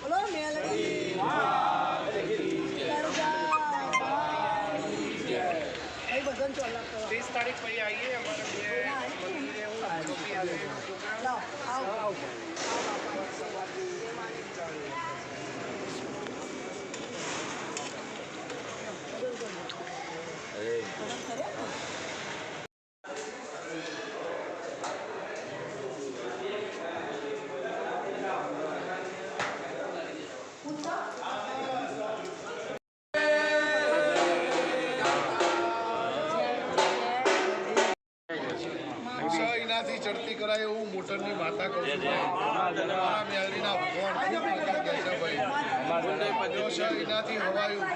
બોલો મેલડી ત્રીસ તારીખ પછી આવીએ. અમારે બે મંદિરે આવે. આવો. આવો ચડતી કરાય એવું મોટરની માતા કહું છું. મારા મેળવીના ભગવાન ખૂબ મજા કહે છે ભાઈ છ એનાથી હવાયું.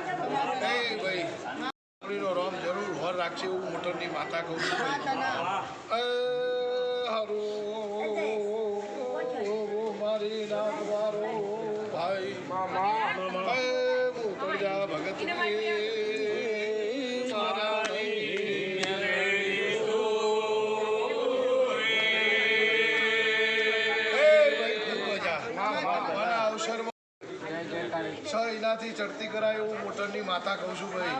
એ ભાઈ છોકરીનો રોમ જરૂર હોર રાખશે એવું મોટરની માતા કહું છું. હારો મારી નાગવારો મારો ભાઈ. મામા ભગત છ એનાથી ચડતી કરાય એવું મોટરની માતા કહું છું ભાઈ.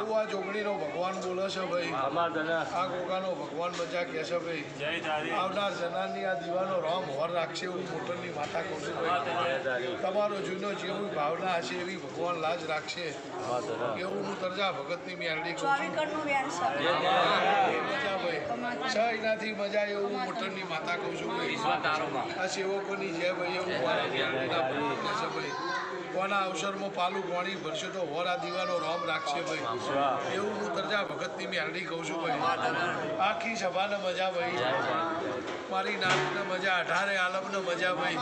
એવું આ જોગણીનો ભગવાન બોલે છે ભાઈ. આ ગોગાનો ભગવાન મજા કહે છે ભાઈ. આવનાર જનારની આ દીવાનો રોમ હોર રાખશે એવું મોટરની માતા કહું છું ભાઈ. તમારો જૂનો જેવી ભાવના હશે એવી ભગવાન લાજ રાખશે. એવું હું તરજા ભગતની મેરડી કહું છું. છ. એનાથી મજા એવું મોટરની માતા કહું છું ભાઈ. આ સેવકોની જય ભાઈ એવું મારા મેરડીના ભગવાન કહે છે ભાઈ કોના અવસરમાં પાલું પાણી ભરશે તો વર આ દીવાનો રોમ રાખશે ભાઈ. એવું હું તરજા ભગતની મેરડી કહું છું ભાઈ. આખી સભાને મજા ભાઈ. મારી નાતને મજા, અઢારે આલમને મજા ભાઈ.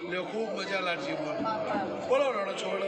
તમે ખૂબ મજા લાગશે બોલો. બોલો રણછોડ